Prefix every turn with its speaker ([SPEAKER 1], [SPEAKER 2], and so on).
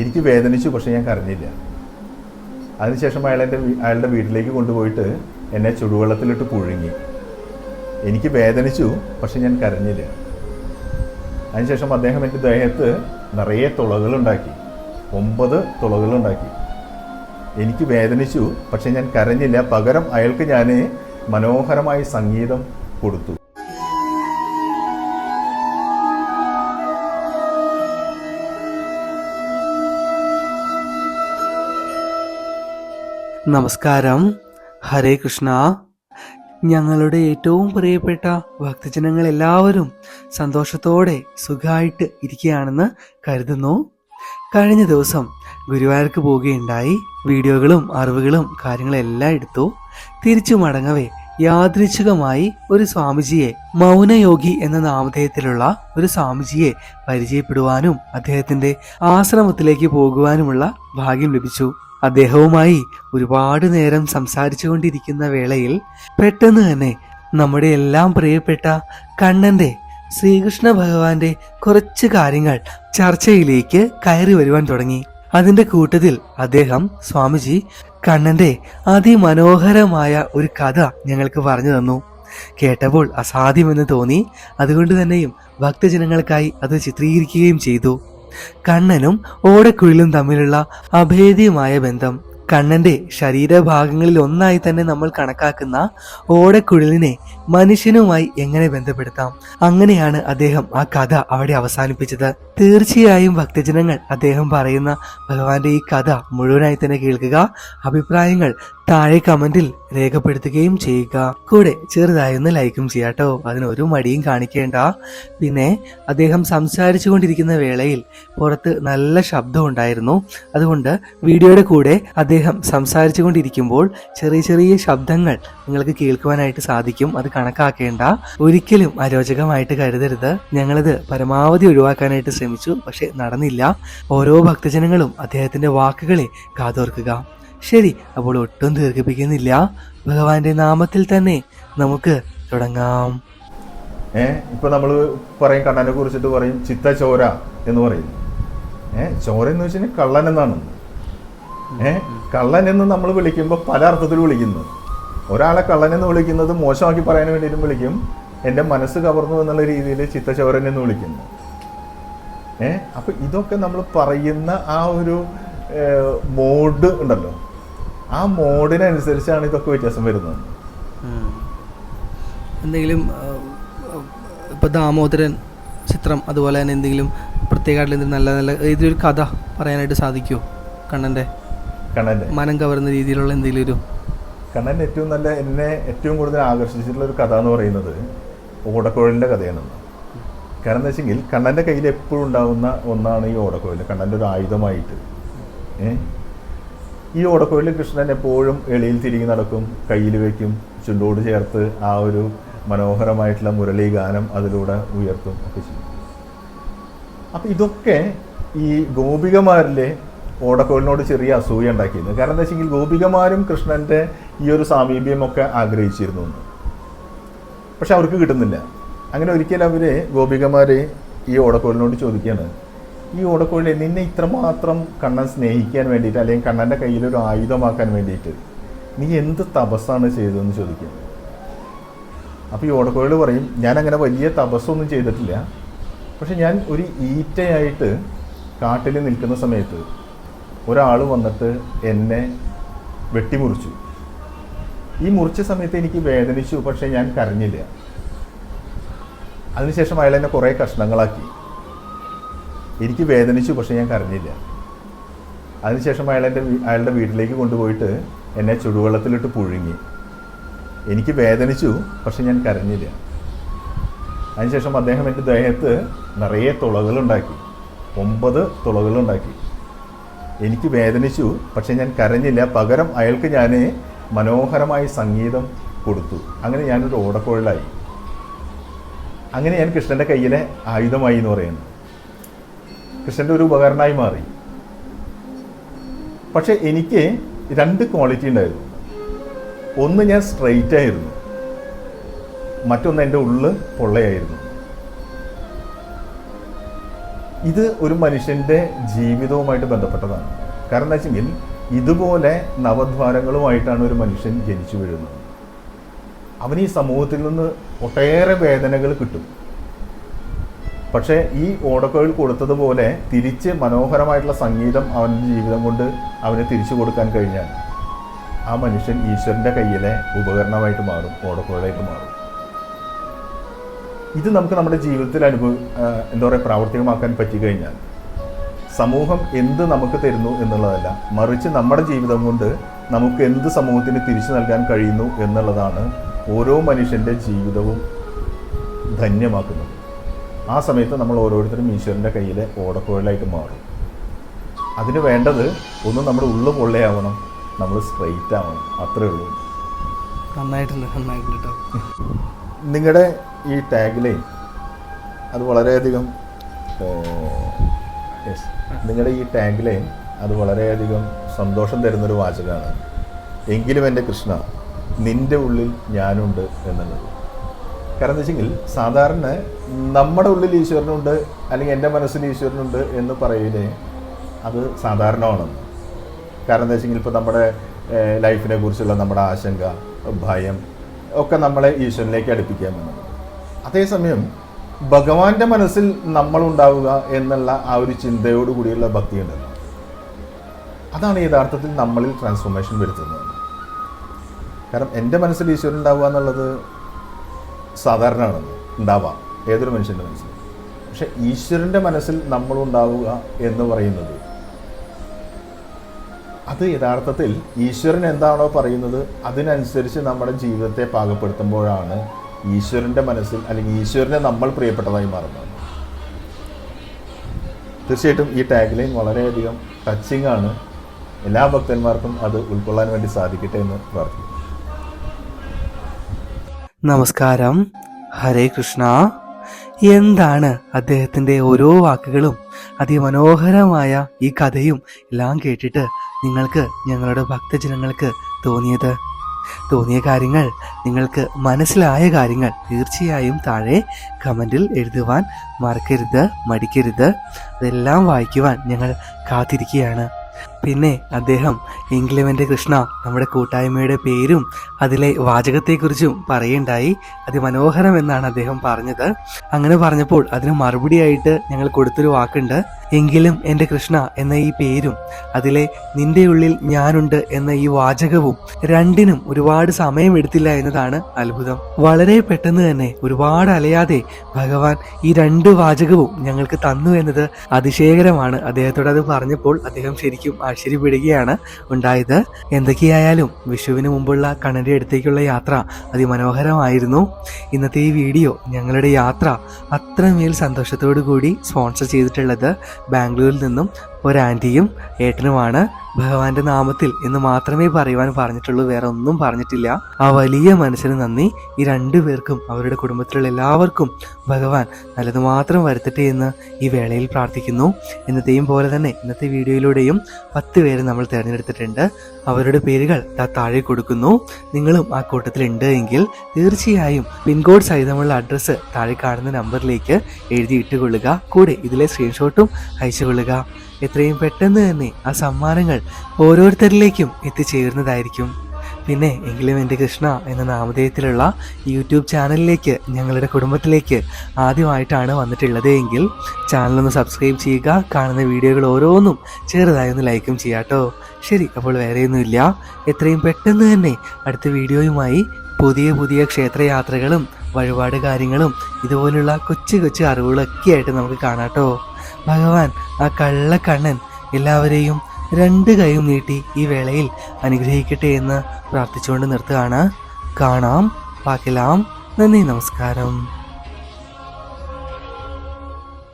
[SPEAKER 1] എനിക്ക് വേദനിച്ചു പക്ഷെ ഞാൻ കരഞ്ഞില്ല. അതിനുശേഷം അയാൾ എന്റെ അയാളുടെ വീട്ടിലേക്ക് കൊണ്ടുപോയിട്ട് എന്നെ ചുടുവെള്ളത്തിലിട്ട് പുഴുങ്ങി. എനിക്ക് വേദനിച്ചു പക്ഷെ ഞാൻ കരഞ്ഞില്ല. അതിനുശേഷം അദ്ദേഹം എന്റെ ദേഹത്ത് നിറയെ തുളകളുണ്ടാക്കി. ഒമ്പത് തുളകളുണ്ടാക്കി. എനിക്ക് വേദനിച്ചു പക്ഷെ ഞാൻ കരഞ്ഞില്ല. പകരം അയാൾക്ക് ഞാൻ മനോഹരമായ സംഗീതം കൊടുത്തു.
[SPEAKER 2] നമസ്കാരം. ഹരേ കൃഷ്ണ. ഞങ്ങളുടെ ഏറ്റവും പ്രിയപ്പെട്ട ഭക്തജനങ്ങൾ എല്ലാവരും സന്തോഷത്തോടെ സുഖമായിട്ട് ഇരിക്കുകയാണെന്ന് കരുതുന്നു. കഴിഞ്ഞ ദിവസം ഗുരുവായൂർക്ക് പോവുകയുണ്ടായി. വീഡിയോകളും അറിവുകളും കാര്യങ്ങളെല്ലാം എടുത്തു. തിരിച്ചു മടങ്ങവേ യാദൃച്ഛികമായി ഒരു സ്വാമിജിയെ മൗനയോഗി എന്ന നാമധേയത്തിലുള്ള ഒരു സ്വാമിജിയെ പരിചയപ്പെടുവാനും അദ്ദേഹത്തിന്റെ ആശ്രമത്തിലേക്ക് പോകുവാനുമുള്ള ഭാഗ്യം ലഭിച്ചു. അദ്ദേഹവുമായി ഒരുപാട് നേരം സംസാരിച്ചു കൊണ്ടിരിക്കുന്ന വേളയിൽ പെട്ടെന്ന് തന്നെ നമ്മുടെ എല്ലാം പ്രിയപ്പെട്ട കണ്ണന്റെ ശ്രീകൃഷ്ണ ഭഗവാന്റെ കുറച്ച് കാര്യങ്ങൾ ചർച്ചയിലേക്ക് കയറി വരുവാൻ തുടങ്ങി. അതിന്റെ കൂട്ടത്തിൽ അദ്ദേഹം സ്വാമിജി കണ്ണന്റെ അതിമനോഹരമായ ഒരു കഥ ഞങ്ങൾക്ക് പറഞ്ഞു തന്നു. കേട്ടപ്പോൾ അസാധ്യമെന്ന് തോന്നി. അതുകൊണ്ട് തന്നെയും ഭക്തജനങ്ങൾക്കായി അത് ചിത്രീകരിക്കുകയും ചെയ്തു. കണ്ണനും ഓടക്കുഴലും തമ്മിലുള്ള അഭേദ്യമായ ബന്ധം. കണ്ണന്റെ ശരീരഭാഗങ്ങളിൽ ഒന്നായി തന്നെ നമ്മൾ കണക്കാക്കുന്ന ഓടക്കുഴലിനെ മനുഷ്യനുമായി എങ്ങനെ ബന്ധപ്പെടുത്താം? അങ്ങനെയാണ് അദ്ദേഹം ആ കഥ അവിടെ അവസാനിപ്പിച്ചത്. തീർച്ചയായും ഭക്തജനങ്ങൾ അദ്ദേഹം പറയുന്ന ഭഗവാന്റെ ഈ കഥ മുഴുവനായി തന്നെ കേൾക്കുക അഭിപ്രായങ്ങൾ താഴെ കമന്റിൽ രേഖപ്പെടുത്തുകയും ചെയ്യുക. കൂടെ ചെറുതായി ഒന്ന് ലൈക്കും ചെയ്യാട്ടോ അതിനൊരു മടിയും കാണിക്കേണ്ട. പിന്നെ അദ്ദേഹം സംസാരിച്ചു കൊണ്ടിരിക്കുന്ന വേളയിൽ പുറത്ത് നല്ല ശബ്ദം ഉണ്ടായിരുന്നു. അതുകൊണ്ട് വീഡിയോയുടെ കൂടെ അദ്ദേഹം സംസാരിച്ചു കൊണ്ടിരിക്കുമ്പോൾ ചെറിയ ചെറിയ ശബ്ദങ്ങൾ നിങ്ങൾക്ക് കേൾക്കുവാനായിട്ട് സാധിക്കും. അത് കണക്കാക്കേണ്ട. ഒരിക്കലും അരോചകമായിട്ട് കരുതരുത്. ഞങ്ങളിത് പരമാവധി ഒഴിവാക്കാനായിട്ട് ശ്രമിച്ചു പക്ഷെ നടന്നില്ല. ഓരോ ഭക്തജനങ്ങളും അദ്ദേഹത്തിന്റെ വാക്കുകളെ കാതോർക്കുക. ശരി അപ്പോൾ ഒട്ടും ദീർഘിപ്പിക്കുന്നില്ല. ഭഗവാന്റെ നാമത്തിൽ തന്നെ നമുക്ക് തുടങ്ങാം.
[SPEAKER 1] ഏ ഇപ്പൊ നമ്മൾ പറയും കണ്ണനെ കുറിച്ചിട്ട് പറയും ചിത്ത ചോര എന്ന് പറയും. ഏ ചോര എന്ന് വെച്ചാൽ കള്ളൻ എന്നാണ്. ഏ കള്ളൻ എന്ന് നമ്മൾ വിളിക്കുമ്പോൾ പല അർത്ഥത്തിൽ വിളിക്കുന്നു. ഒരാളെ കള്ളൻ എന്ന് വിളിക്കുന്നത് മോശമാക്കി പറയാൻ വേണ്ടിയിട്ടും വിളിക്കും. എന്റെ മനസ്സ് കവർന്നു എന്നുള്ള രീതിയിൽ ചിത്തചോരൻ എന്ന് വിളിക്കുന്നു. ഏ? അപ്പൊ ഇതൊക്കെ നമ്മൾ പറയുന്ന ആ ഒരു മോഡ് ഉണ്ടല്ലോ. ആ മോഡിനനുസരിച്ചാണ് ഇതൊക്കെ വ്യത്യാസം വരുന്നത്.
[SPEAKER 2] എന്തെങ്കിലും ഇപ്പൊ ദാമോദരൻ ചിത്രം അതുപോലെ തന്നെ എന്തെങ്കിലും പ്രത്യേകമായിട്ടുള്ള എന്തെങ്കിലും നല്ല നല്ല ഇതിലൊരു കഥ പറയാനായിട്ട് സാധിക്കുമോ കണ്ണന്റെ
[SPEAKER 1] കണ്ണന്റെ.
[SPEAKER 2] മനം കവർന്ന രീതിയിലുള്ള എന്തെങ്കിലും ഒരു
[SPEAKER 1] കണ്ണൻ ഏറ്റവും നല്ല എന്നെ ഏറ്റവും കൂടുതൽ ആകർഷിച്ചിട്ടുള്ള ഒരു കഥ എന്ന് പറയുന്നത് ഓടക്കുഴലിന്റെ കഥയാണെന്ന്. കാരണം എന്താ വെച്ചെങ്കിൽ കണ്ണന്റെ കയ്യിൽ എപ്പോഴും ഉണ്ടാകുന്ന ഒന്നാണ് ഈ ഓടക്കോയിൽ കണ്ണന്റെ ഒരു ആയുധമായിട്ട്. ഈ ഓടക്കോയിൽ കൃഷ്ണൻ എപ്പോഴും എളിയിൽ തിരികെ നടക്കും കയ്യിൽ വയ്ക്കും ചുണ്ടോട് ചേർത്ത് ആ ഒരു മനോഹരമായിട്ടുള്ള മുരളി ഗാനം അതിലൂടെ ഉയർത്തും ഒക്കെ ചെയ്യും. അപ്പം ഇതൊക്കെ ഈ ഗോപികമാരിലെ ഓടക്കോലിനോട് ചെറിയ അസൂയ ഉണ്ടാക്കിയിരുന്നു. കാരണം എന്താ വെച്ചെങ്കിൽ ഗോപികമാരും കൃഷ്ണന്റെ ഈ ഒരു സാമീപ്യമൊക്കെ ആഗ്രഹിച്ചിരുന്നു. പക്ഷെ അവർക്ക് കിട്ടുന്നില്ല. അങ്ങനെ ഒരിക്കൽ അവർ ഗോപികമാർ ഈ ഓടക്കോലിനോട് ചോദിക്കുകയാണ് ഈ ഓടക്കോഴിലെ നിന്നെ ഇത്രമാത്രം കണ്ണൻ സ്നേഹിക്കാൻ വേണ്ടിയിട്ട് അല്ലെങ്കിൽ കണ്ണന്റെ കയ്യിൽ ഒരു ആയുധമാക്കാൻ വേണ്ടിയിട്ട് നീ എന്ത് തപസ്സാണ് ചെയ്തതെന്ന് ചോദിക്കുക അപ്പോൾ ഈ ഓടക്കോഴികൾ പറയും ഞാൻ അങ്ങനെ വലിയ തപസ്സൊന്നും ചെയ്തിട്ടില്ല. പക്ഷെ ഞാൻ ഒരു ഈറ്റയായിട്ട് കാട്ടിൽ നിൽക്കുന്ന സമയത്ത് ഒരാൾ വന്നിട്ട് എന്നെ വെട്ടിമുറിച്ചു. ഈ മുറിച്ച സമയത്ത് എനിക്ക് വേദനിച്ചു പക്ഷേ ഞാൻ കരഞ്ഞില്ല. അതിനുശേഷം അയാൾ എന്നെ കുറേ കഷ്ണങ്ങളാക്കി. എനിക്ക് വേദനിച്ചു പക്ഷെ ഞാൻ കരഞ്ഞില്ല. അതിനുശേഷം അയാൾ എന്റെ അയാളുടെ വീട്ടിലേക്ക് കൊണ്ടുപോയിട്ട് എന്നെ ചുടുവെള്ളത്തിലിട്ട് പുഴുങ്ങി. എനിക്ക് വേദനിച്ചു പക്ഷെ ഞാൻ കരഞ്ഞില്ല. അതിനുശേഷം അദ്ദേഹം എന്റെ ദേഹത്ത് നിറയെ തുളകളുണ്ടാക്കി. ഒമ്പത് തുളകളുണ്ടാക്കി. എനിക്ക് വേദനിച്ചു പക്ഷെ ഞാൻ കരഞ്ഞില്ല. പകരം അയാൾക്ക് ഞാൻ മനോഹരമായ സംഗീതം കൊടുത്തു. അങ്ങനെ ഞാനൊരു ഓടക്കുഴലായി. അങ്ങനെ ഞാൻ കൃഷ്ണന്റെ കയ്യിലെ ആയുധമായി എന്ന് പറയുന്നു. കൃഷ്ണന്റെ ഒരു ഉപകരണമായി മാറി. പക്ഷെ എനിക്ക് രണ്ട് ക്വാളിറ്റി ഉണ്ടായിരുന്നു. ഒന്ന് ഞാൻ സ്ട്രെയിറ്റ് ആയിരുന്നു. മറ്റൊന്ന് എന്റെ ഉള്ളിൽ പൊള്ളയായിരുന്നു. ഇത് ഒരു മനുഷ്യന്റെ ജീവിതവുമായിട്ട് ബന്ധപ്പെട്ടതാണ്. കാരണം എന്താ വെച്ചെങ്കിൽ ഇതുപോലെ നവദ്വാരങ്ങളുമായിട്ടാണ് ഒരു മനുഷ്യൻ ജനിച്ചു വീഴുന്നത്. അവന് ഈ സമൂഹത്തിൽ നിന്ന് ഒട്ടേറെ വേദനകൾ കിട്ടും. പക്ഷേ ഈ ഓടക്കോയിൽ കൊടുത്തതുപോലെ തിരിച്ച് മനോഹരമായിട്ടുള്ള സംഗീതം അവന്റെ ജീവിതം കൊണ്ട് അവന് തിരിച്ചു കൊടുക്കാൻ കഴിഞ്ഞാൽ ആ മനുഷ്യൻ ഈശ്വരന്റെ കയ്യിലെ ഉപകരണമായിട്ട് മാറും ഓടക്കോയിലായിട്ട് മാറും. ഇത് നമുക്ക് നമ്മുടെ ജീവിതത്തിൽ അനുഭവ എന്താ പറയുക പ്രാവർത്തികമാക്കാൻ പറ്റിക്കഴിഞ്ഞാൽ സമൂഹം എന്ത് നമുക്ക് തരുന്നു എന്നുള്ളതല്ല മറിച്ച് നമ്മുടെ ജീവിതം കൊണ്ട് നമുക്ക് എന്ത് സമൂഹത്തിന് തിരിച്ചു നൽകാൻ കഴിയുന്നു എന്നുള്ളതാണ് ഓരോ മനുഷ്യന്റെ ജീവിതവും ധന്യമാക്കുന്നു. ആ സമയത്ത് നമ്മൾ ഓരോരുത്തരും ഈശ്വരന്റെ കയ്യിലെ ഓടക്കുഴലായിട്ട് മാറും. അതിന് വേണ്ടത് ഒന്ന് നമ്മുടെ ഉള്ളു പൊള്ളയാവണം നമ്മൾ സ്ട്രെയിറ്റ് ആവണം. അത്രേ ഉള്ളൂ.
[SPEAKER 2] നന്നായിട്ടുണ്ട് നന്നായിട്ടുണ്ട്
[SPEAKER 1] നിങ്ങളുടെ ഈ ടാഗിലെ അത് വളരെയധികം യെസ് നിങ്ങളുടെ ഈ ടാഗ് ലൈൻ അത് വളരെയധികം സന്തോഷം തരുന്നൊരു വാചകമാണ്. എങ്കിലും എന്റെ കൃഷ്ണ നിന്റെ ഉള്ളിൽ ഞാനുണ്ട് എന്നുള്ളത്. കാരണം എന്താ വെച്ചെങ്കിൽ സാധാരണ നമ്മുടെ ഉള്ളിൽ ഈശ്വരനുണ്ട് അല്ലെങ്കിൽ എന്റെ മനസ്സിൽ ഈശ്വരനുണ്ട് എന്ന് പറയുന്നത് അത് സാധാരണമാണ് കാരണം എന്താ വെച്ചെങ്കിൽ ഇപ്പോൾ നമ്മുടെ ലൈഫിനെ കുറിച്ചുള്ള നമ്മുടെ ആശങ്ക ഭയം ഒക്കെ നമ്മളെ ഈശ്വരനിലേക്ക് അടുപ്പിക്കാൻ വേണം അതേസമയം ഭഗവാന്റെ മനസ്സിൽ നമ്മളുണ്ടാവുക എന്നുള്ള ആ ഒരു ചിന്തയോടുകൂടിയുള്ള ഭക്തി ഉണ്ടല്ലോ അതാണ് യഥാർത്ഥത്തിൽ നമ്മളിൽ ട്രാൻസ്ഫോർമേഷൻ വരുത്തുന്നത്. കാരണം എന്റെ മനസ്സിൽ ഈശ്വരൻ ഉണ്ടാവുക എന്നുള്ളത് സാധാരണമാണ് ഉണ്ടാവാം. ഏതൊരു മനുഷ്യന്റെ മനസ്സിൽ പക്ഷെ ഈശ്വരന്റെ മനസ്സിൽ നമ്മളുണ്ടാവുക എന്ന് പറയുന്നത് അത് യഥാർത്ഥത്തിൽ ഈശ്വരൻ എന്താണോ പറയുന്നത് അതിനനുസരിച്ച് നമ്മുടെ ജീവിതത്തെ പാകപ്പെടുത്തുമ്പോഴാണ് ഈശ്വരന്റെ മനസ്സിൽ അല്ലെങ്കിൽ ഈശ്വരനെ നമ്മൾ പ്രിയപ്പെട്ടതായി മാറുന്നത്. തീർച്ചയായിട്ടും ഈ ടാഗ് ലൈൻ വളരെയധികം ടച്ചിങ് ആണ്. എല്ലാ ഭക്തന്മാർക്കും അത് ഉൾക്കൊള്ളാൻ വേണ്ടി സാധിക്കട്ടെ എന്ന് പ്രാർത്ഥിക്കുന്നു.
[SPEAKER 2] നമസ്കാരം. ഹരേ കൃഷ്ണ. എന്താണ് അദ്ദേഹത്തിന്റെ ഓരോ വാക്കുകളും? അതിമനോഹരമായ ഈ കഥയും എല്ലാം കേട്ടിട്ട് നിങ്ങൾക്ക് ഞങ്ങളുടെ ഭക്തജനങ്ങൾക്ക് തോന്നിയത്? തോന്നിയ കാര്യങ്ങൾ നിങ്ങൾക്ക് മനസ്സിലായ കാര്യങ്ങൾ തീർച്ചയായും താഴെ കമന്റിൽ എഴുതുവാൻ മറക്കരുത് മടിക്കരുത്. അതെല്ലാം വായിക്കുവാൻ ഞങ്ങൾ കാത്തിരിക്കുകയാണ്. പിന്നെ അദ്ദേഹം ഇംഗ്ലമെന്റ് കൃഷ്ണ നമ്മുടെ കൂട്ടായ്മയുടെ പേരും അതിലെ വാചകത്തെക്കുറിച്ചും പറയുണ്ടായി അതിമനോഹരം എന്നാണ് അദ്ദേഹം പറഞ്ഞത്. അങ്ങനെ പറഞ്ഞപ്പോൾ അതിന് മറുപടിയായിട്ട് ഞങ്ങൾ കൊടുത്തൊരു വാക്കുണ്ട്. എങ്കിലും എന്റെ കൃഷ്ണ എന്ന ഈ പേരും അതിലെ നിന്റെ ഉള്ളിൽ ഞാനുണ്ട് എന്ന ഈ വാചകവും രണ്ടിനും ഒരുപാട് സമയം എടുത്തില്ല എന്നതാണ് അത്ഭുതം. വളരെ പെട്ടെന്ന് തന്നെ ഒരുപാട് അലയാതെ ഭഗവാൻ ഈ രണ്ട് വാചകവും ഞങ്ങൾക്ക് തന്നു എന്നത് അതിശയകരമാണ്. അദ്ദേഹത്തോട് അത് പറഞ്ഞപ്പോൾ അദ്ദേഹം ശരിക്കും ആശ്ചര്യപ്പെടുകയാണ് ഉണ്ടായത്. എന്തൊക്കെയായാലും വിഷുവിന് മുമ്പുള്ള കണ്ണന്റെ അടുത്തേക്കുള്ള യാത്ര അതിമനോഹരമായിരുന്നു. ഇന്നത്തെ ഈ വീഡിയോ ഞങ്ങളുടെ യാത്ര അത്രമേൽ സന്തോഷത്തോടു കൂടി സ്പോൺസർ ചെയ്തിട്ടുള്ളത് ബാംഗ്ലൂരിൽ നിന്നും ഒരു ആന്റിയും ഏട്ടനുമാണ് ഭഗവാന്റെ നാമത്തിൽ എന്ന് മാത്രമേ പറയുവാൻ പറഞ്ഞിട്ടുള്ളൂ വേറെ ഒന്നും പറഞ്ഞിട്ടില്ല. ആ വലിയ മനസ്സിന് നന്ദി. ഈ രണ്ടു പേർക്കും അവരുടെ കുടുംബത്തിലുള്ള എല്ലാവർക്കും ഭഗവാൻ നല്ലത് മാത്രം വരുത്തട്ടെ എന്ന് ഈ വേളയിൽ പ്രാർത്ഥിക്കുന്നു. എന്നത്തെയും പോലെ തന്നെ ഇന്നത്തെ വീഡിയോയിലൂടെയും പത്ത് പേര് നമ്മൾ തിരഞ്ഞെടുത്തിട്ടുണ്ട്. അവരുടെ പേരുകൾ താഴെ കൊടുക്കുന്നു. നിങ്ങളും ആ കൂട്ടത്തിലുണ്ട് എങ്കിൽ തീർച്ചയായും പിൻകോഡ് സഹിതമുള്ള അഡ്രസ്സ് താഴെ കാണുന്ന നമ്പറിലേക്ക് എഴുതി ഇട്ടുകൊള്ളുക. കൂടെ ഇതിലെ സ്ക്രീൻഷോട്ടും അയച്ചുകൊള്ളുക. എത്രയും പെട്ടെന്ന് തന്നെ ആ സമ്മാനങ്ങൾ ഓരോരുത്തരിലേക്കും എത്തിച്ചേരുന്നതായിരിക്കും. പിന്നെ എങ്കിലും എന്റെ കൃഷ്ണ എന്ന നാമധേയത്തിലുള്ള യൂട്യൂബ് ചാനലിലേക്ക് ഞങ്ങളുടെ കുടുംബത്തിലേക്ക് ആദ്യമായിട്ടാണ് വന്നിട്ടുള്ളത് എങ്കിൽ ചാനലൊന്ന് സബ്സ്ക്രൈബ് ചെയ്യുക കാണുന്ന വീഡിയോകൾ ഓരോന്നും ചെറുതായി ഒന്ന് ലൈക്കും ചെയ്യാട്ടോ ശരി അപ്പോൾ വേറെയൊന്നുമില്ല എത്രയും പെട്ടെന്ന് തന്നെ അടുത്ത വീഡിയോയുമായി പുതിയ പുതിയ ക്ഷേത്രയാത്രകളും വഴിപാട് കാര്യങ്ങളും ഇതുപോലുള്ള കൊച്ചു കൊച്ചു അറിവുകളൊക്കെ ആയിട്ട് നമുക്ക് കാണാട്ടോ ഭഗവാൻ ആ കള്ളക്കണ്ണൻ എല്ലാവരെയും രണ്ട് കൈയും നീട്ടി ഈ വേളയിൽ അനുഗ്രഹിക്കട്ടെ എന്ന് പ്രാർത്ഥിച്ചുകൊണ്ട് നിർത്തുകയാണ്. കാണാം പാക്കലാം. നന്ദി നമസ്കാരം.